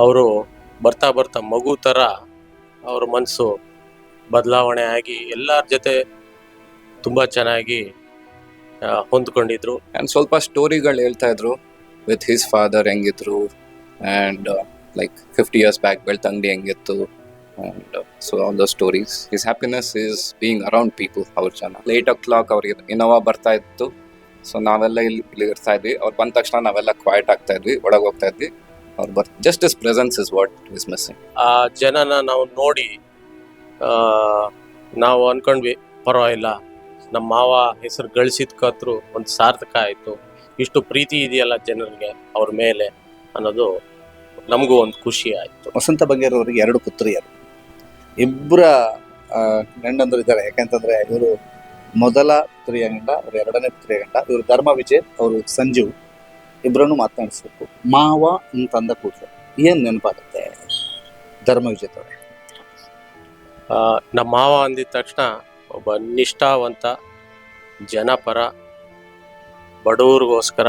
ಅವರು ಬರ್ತಾ ಬರ್ತಾ ಮಗು ಥರ ಅವ್ರ ಮನಸ್ಸು ಬದಲಾವಣೆ ಆಗಿ ಎಲ್ಲರ ಜೊತೆ ತುಂಬ ಚೆನ್ನಾಗಿ ಹೊಂದ್ಕೊಂಡಿದ್ರು. ಆ್ಯಂಡ್ ಸ್ವಲ್ಪ ಸ್ಟೋರಿಗಳು ಹೇಳ್ತಾ ಇದ್ರು. ವಿತ್ ಹಿಸ್ ಫಾದರ್ ಹೆಂಗಿದ್ರು and like fifty years back Belthangady ಹೆಂಗಿತ್ತು and so all the stories his happiness is being around people ಅವ್ರ ಜನ. ಏಟ್ ಓ ಕ್ಲಾಕ್ ಅವ್ರಿಗೆ ಇನೋವಾ ಬರ್ತಾ ಇತ್ತು. ಸೊ ನಾವೆಲ್ಲ ಇಲ್ಲಿ ಇಲ್ಲಿ ಇರ್ತಾ ಇದ್ವಿ. ಅವ್ರು ಬಂದ ತಕ್ಷಣ ನಾವೆಲ್ಲ ಕ್ವಾಯ್ಟ್ ಆಗ್ತಾ ಇದ್ವಿ, ಒಳಗೆ ಹೋಗ್ತಾ ಇದ್ವಿ. ಅವ್ರು but just his presence is what is missing ಆ ಜನನ ನಾವು ನೋಡಿ ಆ, ನಾವು ಅನ್ಕೊಂಡ್ವಿ ಪರವಾಗಿಲ್ಲ. ನಮ್ಮ ಮಾವ ಹೆಸರು ಗಳಿಸಿದ್ಕತ್ರು ಒಂದು ಸಾರ್ಥಕ ಆಯಿತು. ಇಷ್ಟು ಪ್ರೀತಿ ಇದೆಯಲ್ಲ ಜನರಿಗೆ ಅವ್ರ ಮೇಲೆ ಅನ್ನೋದು ನಮಗೂ ಒಂದು ಖುಷಿ ಆಯಿತು. ವಸಂತ ಬಂಗೇರವರಿಗೆ ಎರಡು ಪುತ್ರಿಯರು ಇಬ್ಬರ ಗಂಡಂದರು ಇದ್ದಾರೆ. ಯಾಕಂತಂದ್ರೆ ಇವರು ಮೊದಲ ಪುತ್ರಿಯ ಗಂಡ ಅವ್ರ ಎರಡನೇ ಪುತ್ರಿಯ ಗಂಡ ಇವರು ಧರ್ಮ ವಿಜಯ್ ಅವರು ಸಂಜೀವ್. ಇಬ್ಬರನ್ನು ಮಾತನಾಡಿಸ್ಬೇಕು. ಮಾವ ಅಂತಂದ ಕೂಡಲೇ ಏನು ನೆನಪಾಗುತ್ತೆ? ಧರ್ಮ ವಿಜಯ್ ಅವರೇ. ನಮ್ಮ ಮಾವ ಅಂದಿದ ತಕ್ಷಣ ಒಬ್ಬ ನಿಷ್ಠಾವಂತ, ಜನಪರ, ಬಡವ್ರಿಗೋಸ್ಕರ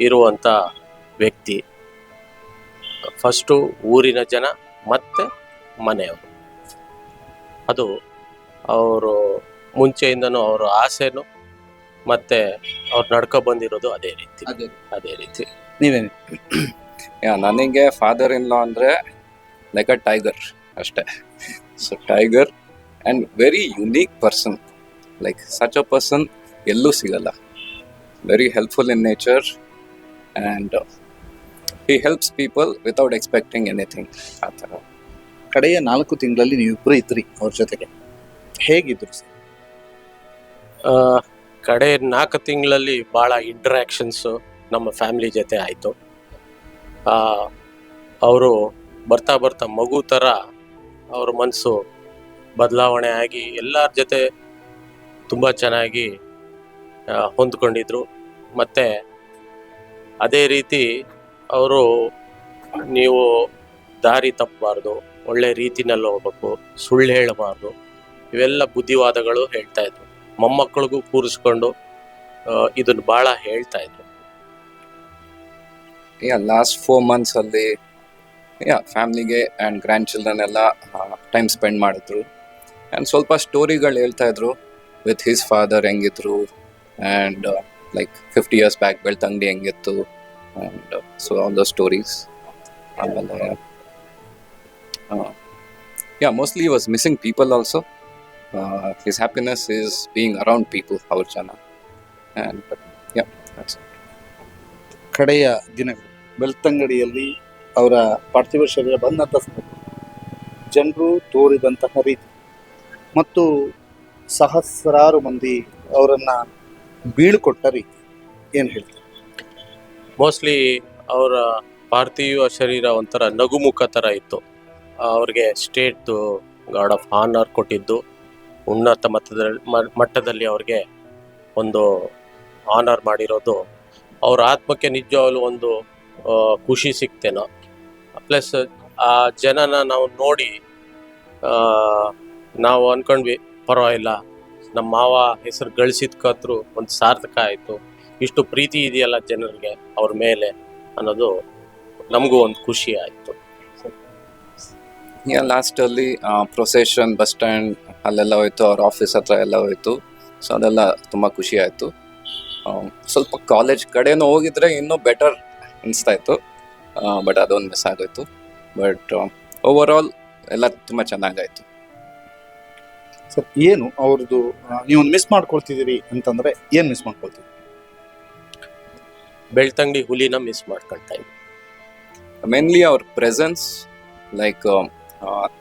ಇರುವಂಥ ವ್ಯಕ್ತಿ. ಫಸ್ಟು ಊರಿನ ಜನ, ಮತ್ತೆ ಮನೆಯವರು. ಅದು ಅವರು ಮುಂಚೆಯಿಂದನೂ ಅವರ ಆಸೆನು ಮತ್ತೆ ಅವ್ರು ನಡ್ಕೊ ಬಂದಿರೋದು ಅದೇ ರೀತಿ. ಅದೇ ರೀತಿ. ನೀವೇನು ಯಾ ನನಗೆ ಫಾದರ್ ಇನ್ ಲಾ ಅಂದರೆ ಲೈಕ್ ಅ ಟೈಗರ್ ಅಷ್ಟೇ. So tiger and very unique person like such a person ಎಲ್ಲೂ ಸಿಗಲ್ಲ. Very helpful in nature and he helps people without expecting anything ಆ ಥರ. ಕಡೆಯ ನಾಲ್ಕು ತಿಂಗಳಲ್ಲಿ ನೀವು ಇಬ್ಬರು ಇದ್ರಿ ಅವ್ರ ಜೊತೆಗೆ. ಹೇಗಿದ್ರು ಸರ್? ಆ, ಕಡೆ ನಾಲ್ಕು ತಿಂಗಳಲ್ಲಿ ಭಾಳ ಇಂಟ್ರ್ಯಾಕ್ಷನ್ಸು ನಮ್ಮ ಫ್ಯಾಮಿಲಿ ಜೊತೆ ಆಯಿತು. ಅವರು ಬರ್ತಾ ಬರ್ತಾ ಮಗು ಥರ ಅವ್ರ ಮನಸ್ಸು ಬದಲಾವಣೆ ಆಗಿ ಎಲ್ಲರ ಜೊತೆ ತುಂಬ ಚೆನ್ನಾಗಿ ಹೊಂದ್ಕೊಂಡಿದ್ರು. ಮತ್ತು ಅದೇ ರೀತಿ ಅವರು ನೀವು ದಾರಿ ತಪ್ಪಬಾರ್ದು, ಒಳ್ಳೆ ರೀತಿನಲ್ಲಿ ಹೋಗ್ಬೇಕು, ಸುಳ್ಳು ಹೇಳಬಾರ್ದು, ಇವೆಲ್ಲ ಬುದ್ಧಿವಾದಗಳು ಹೇಳ್ತಾ ಇದ್ರು. ಮೊಮ್ಮಕ್ಕಳಿಗೂ ಕೂರಿಸ್ಕೊಂಡು ಇದನ್ನ ಭಾಳ ಹೇಳ್ತಾ ಇದ್ರು. ಲಾಸ್ಟ್ ಫೋರ್ ಮಂತ್ಸಲ್ಲಿ ಯಾ ಫ್ಯಾಮಿಲಿಗೆ ಆ್ಯಂಡ್ ಗ್ರ್ಯಾಂಡ್ ಚಿಲ್ಡ್ರನ್ ಎಲ್ಲ ಟೈಮ್ ಸ್ಪೆಂಡ್ ಮಾಡಿದ್ರು. ಆ್ಯಂಡ್ ಸ್ವಲ್ಪ ಸ್ಟೋರಿಗಳು ಹೇಳ್ತಾ ಇದ್ರು ವಿತ್ ಹಿಸ್ ಫಾದರ್ ಹೆಂಗಿದ್ರು and like fifty years back Belthangady ಹೆಂಗಿತ್ತು and so all the stories ಆಮೇಲೆ yeah mostly was missing people also his happiness is being around people And yeah, that's it. ಕಡೆಯ ದಿನಗಳು. ಬೆಳ್ತಂಗಡಿಯಲ್ಲಿ ಅವರ ಪಾರ್ಥಿವ ಶರೀರ ಬಂದಂಥ ಜನರು ತೋರಿದಂತಹ ರೀತಿ. ಮತ್ತು ಸಹಸ್ರಾರು ಮಂದಿ ಅವರನ್ನು ಬೀಳ್ಕೊಟ್ಟ ರೀತಿ. ಏನು ಹೇಳ್ತಾರೆ? ಮೋಸ್ಟ್ಲಿ ಅವರ ಪಾರ್ಥಿವ ಶರೀರ ಒಂಥರ ನಗುಮುಖ ಥರ ಇತ್ತು. ಅವ್ರಿಗೆ ಸ್ಟೇಟ್ ಗಾರ್ಡ್ ಆಫ್ ಆನರ್ ಕೊಟ್ಟಿದ್ದು. ಉನ್ನತ ಮಟ್ಟದಲ್ಲಿ ಮಟ್ಟದಲ್ಲಿ ಅವ್ರಿಗೆ ಒಂದು ಆನರ್ ಮಾಡಿರೋದು. ಅವ್ರ ಆತ್ಮಕ್ಕೆ ನಿಜವಾಗ್ಲೂ ಒಂದು ಖುಷಿ ಸಿಕ್ತೇನೋ. ಪ್ಲಸ್ ಆ ಜನನ ನಾವು ನೋಡಿ ನಾವು ಅನ್ಕೊಂಡ್ವಿ, ಪರವಾಗಿಲ್ಲ. ನಮ್ಮ ಮಾವ ಹೆಸರು ಗಳಿಸಿದ್ಕಾದ್ರು ಒಂದು ಸಾರ್ಥಕ ಆಯಿತು. ಇಷ್ಟು ಪ್ರೀತಿ ಇದೆಯಲ್ಲ ಜನರಿಗೆ ಅವ್ರ ಮೇಲೆ ಅನ್ನೋದು ನಮಗೂ ಒಂದು ಖುಷಿ ಆಯಿತು. ಲಾಸ್ಟಲ್ಲಿ ಪ್ರೊಸೆಷನ್ ಬಸ್ ಸ್ಟ್ಯಾಂಡ್ ಅಲ್ಲೆಲ್ಲ ಹೋಯ್ತು ಅವ್ರ ಆಫೀಸ್ ಹತ್ರ ಎಲ್ಲ ಹೋಯ್ತು. ಸೊ ಅದೆಲ್ಲ ತುಂಬ ಖುಷಿ ಆಯಿತು. ಸ್ವಲ್ಪ ಕಾಲೇಜ್ ಕಡೆನೂ ಹೋಗಿದ್ರೆ ಇನ್ನೂ ಬೆಟರ್ ಅನಿಸ್ತಾ ಇತ್ತು. ಬಟ್ ಅದೊಂದು ಮಿಸ್ ಆಗೋಯ್ತು. ಬಟ್ ಓವರ್ ಆಲ್ ಎಲ್ಲ ತುಂಬ ಚೆನ್ನಾಗಾಯ್ತು. ಸರ್ ಏನು ಅವ್ರದ್ದು ನೀವು ಮಿಸ್ ಮಾಡ್ಕೊಳ್ತಿದ್ದೀರಿ ಅಂತಂದ್ರೆ ಏನು ಮಿಸ್ ಮಾಡ್ಕೊಳ್ತೀವಿ ಬೆಳ್ತಂಗಡಿ ಹುಲಿನ ಮಿಸ್ ಮಾಡ್ಕೊಳ್ತಾ ಇದ್ವಿ. ಮೇನ್ಲಿ ಅವ್ರ ಪ್ರೆಸೆನ್ಸ್ ಲೈಕ್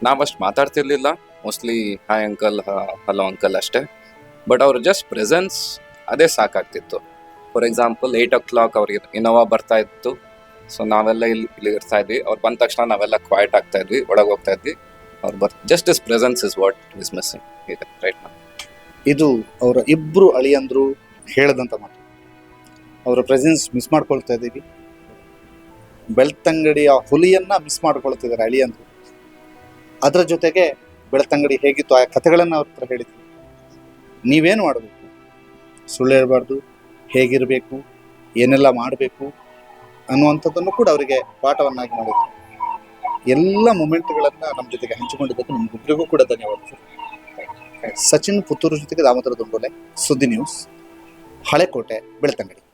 ನಾವಷ್ಟು ಮಾತಾಡ್ತಿರ್ಲಿಲ್ಲ. Mostly hi uncle hello uncle ಅಷ್ಟೇ. ಬಟ್ ಅವ್ರ ಜಸ್ಟ್ ಪ್ರೆಸೆನ್ಸ್ ಅದೇ ಸಾಕಾಗ್ತಿತ್ತು. For example eight o'clock ಅವ್ರಿಗೆ ಇನೋವಾ ಬರ್ತಾ ಇತ್ತು. ಸೊ ನಾವೆಲ್ಲ ಇಲ್ಲಿ ಇಲ್ಲಿ ಇರ್ತಾ ಇದ್ವಿ. ಅವ್ರು ಬಂದ ತಕ್ಷಣ ನಾವೆಲ್ಲ ಕ್ವಾಯ್ಟ್ ಆಗ್ತಾ ಇದ್ವಿ, ಒಳಗೆ ಹೋಗ್ತಾ ಇದ್ವಿ. ಅವ್ರು but just his presence is what is missing ಇದೆ ರೈಟ್ ಇದು ಅವರ ಇಬ್ಬರು ಅಳಿಯಂದರು ಹೇಳದಂತ ಮಾತು. ಅವರ ಪ್ರೆಸೆನ್ಸ್ ಮಿಸ್ ಮಾಡ್ಕೊಳ್ತಾ ಇದ್ದೀವಿ. ಬೆಳ್ತಂಗಡಿಯ ಹುಲಿಯನ್ನು ಮಿಸ್ ಮಾಡ್ಕೊಳ್ತಿದ್ದಾರೆ ಅಳಿಯಂದರು. ಅದರ ಜೊತೆಗೆ ಬೆಳ್ತಂಗಡಿ ಹೇಗಿತ್ತು ಆ ಕಥೆಗಳನ್ನು ಅವ್ರ ಹತ್ರ ಹೇಳಿದ್ವಿ ನೀವೇನು ಮಾಡಬೇಕು? ಸುಳ್ಳು ಹೇಳಬಾರ್ದು, ಹೇಗಿರಬೇಕು, ಏನೆಲ್ಲ ಮಾಡಬೇಕು ಅನ್ನುವಂಥದ್ದನ್ನು ಕೂಡ ಅವರಿಗೆ ಪಾಠವನ್ನಾಗಿ ಮಾಡಿದ್ರು. ಎಲ್ಲ ಮೂಮೆಂಟ್ಗಳನ್ನು ನಮ್ಮ ಜೊತೆಗೆ ಹಂಚಿಕೊಂಡಿದ್ದಕ್ಕೆ ನಿಮ್ಗಿಬ್ಬರಿಗೂ ಕೂಡ ಧನ್ಯವಾದ ಸಚಿನ್ ಪುತ್ತೂರು ಜೊತೆಗೆ ದಾಮೋದರ ದುಂಡೋಲೆ ಸುದ್ದಿ ನ್ಯೂಸ್, ಹಳೆಕೋಟೆ, ಬೆಳ್ತಂಗಡಿ.